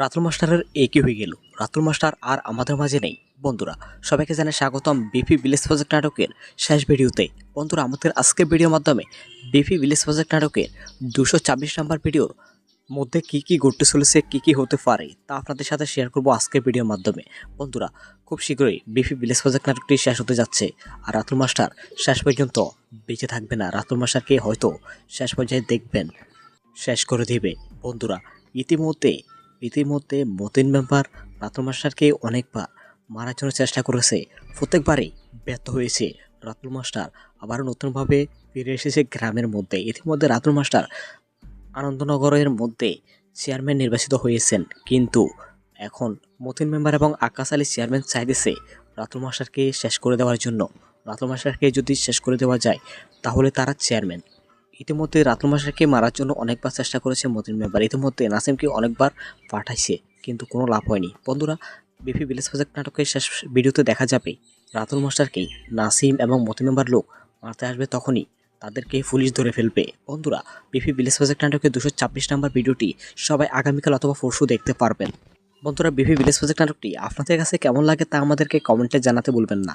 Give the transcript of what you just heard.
রাতুল মাস্টারের একই হয়ে গেল। রাতুল মাস্টার আর আমাদের মাঝে নেই। বন্ধুরা, সবাইকে জানে স্বাগতম বিপি ভিলেজ প্রজেক্ট নাটকের শেষ ভিডিওতে। বন্ধুরা, আমাদের আজকের ভিডিওর মাধ্যমে বিপি ভিলেজ প্রজেক্ট নাটকের দুশো ছাব্বিশ নাম্বার ভিডিওর মধ্যে কি কি ঘটতে চলেছে, কি কি হতে পারে, তা আপনাদের সাথে শেয়ার করব আজকের ভিডিওর মাধ্যমে। বন্ধুরা, খুব শীঘ্রই বিপি ভিলেজ প্রজেক্ট নাটকটি শেষ হতে যাচ্ছে। আর রাতুল মাস্টার শেষ পর্যন্ত বেঁচে থাকবে না। রাতুল মাস্টারকে হয়তো শেষ পর্যায়ে দেখবেন, শেষ করে দিবে। বন্ধুরা, ইতিমধ্যে ইতিমধ্যে মতিন মেম্বার রাতুল মাস্টারকে অনেকবার মারার জন্য চেষ্টা করেছে। প্রত্যেকবারই ব্যর্থ হয়েছে রাতুল মাস্টার। আবারও নতুনভাবে ফিরে এসেছে গ্রামের মধ্যে। ইতিমধ্যে রাতুল মাস্টার আনন্দনগরের মধ্যে চেয়ারম্যান নির্বাচিত হয়েছেন। কিন্তু এখন মতিন মেম্বার এবং আকাশ আলী চেয়ারম্যান চাইতেছে রাতুল মাস্টারকে শেষ করে দেওয়ার জন্য। রাতুল মাস্টারকে যদি শেষ করে দেওয়া যায়, তাহলে তারা চেয়ারম্যান। ইতিমধ্যে রাতুল মাস্টারকে মারার জন্য অনেকবার চেষ্টা করেছে মতিন মেম্বার ইতিমধ্যে নাসিমকে অনেকবার পাঠাইছে, কিন্তু কোনো লাভ হয়নি। বন্ধুরা, বিপি ভিলেজ প্রজেক্ট নাটকের শেষ ভিডিওতে দেখা যাবে, রাতুল মাস্টারকেই নাসিম এবং মতি মেম্বার লোক মারতে আসবে তখনই তাদেরকে পুলিশ ধরে ফেলবে। বন্ধুরা, বিপি ভিলেজ প্রজেক্ট নাটকের দুশো ছাব্বিশ নাম্বার ভিডিওটি সবাই আগামীকাল অথবা পরশু দেখতে পারবেন। বন্ধুরা, বিপি ভিলেজ প্রজেক্ট নাটকটি আপনাদের কাছে কেমন লাগে তা আমাদেরকে কমেন্টে জানাতে বলবেন না।